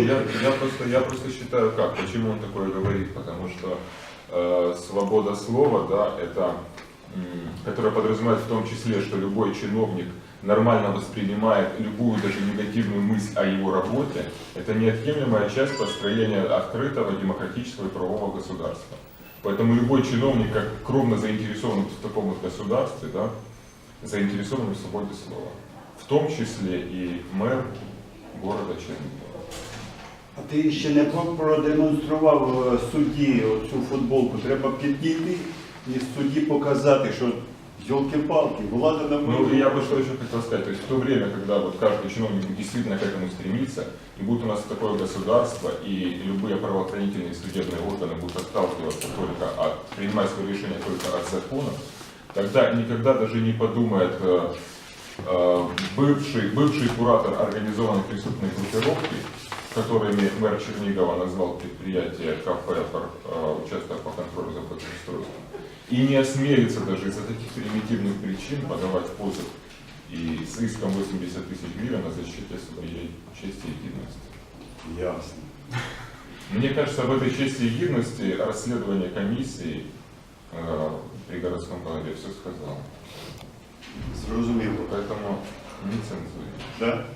Я, я, просто, я просто считаю как, почему он такое говорит, потому что э, свобода слова, да, это, м, которая подразумевает в том числе, что любой чиновник нормально воспринимает любую даже негативную мысль о его работе, это неотъемлемая часть построения открытого, демократического и правового государства. Поэтому любой чиновник, как кровно заинтересован в таком вот государстве, да, заинтересован в свободе слова. В том числе и мэр города Чернігова. А ти ще не про- продемонстрував е, судді цю футболку. Треба підійти і судді показати, що йолки-палки, влада на Ну и я бы что еще хотел сказать, то есть в то время, когда вот каждый чиновник будет действительно к этому стремиться, и будет у нас такое государство, и любые правоохранительные и судебные органы будут отталкиваться только от, принимать свои решения только от закона, тогда никогда даже не подумает э, э, бывший, бывший куратор организованной преступной группировки, которыми мэр Чернигова назвал предприятие кафе э, участок по контролю за благоустройством, и не осмелится даже из-за таких примитивных причин подавать позыв и с иском 80 тысяч гривен о защите своей чести и гидности. Ясно. Мне кажется, об этой чести и гидности расследование комиссии э, при городском голове все сказал. Зрозуміло. Поэтому не цензуре. Да? Да.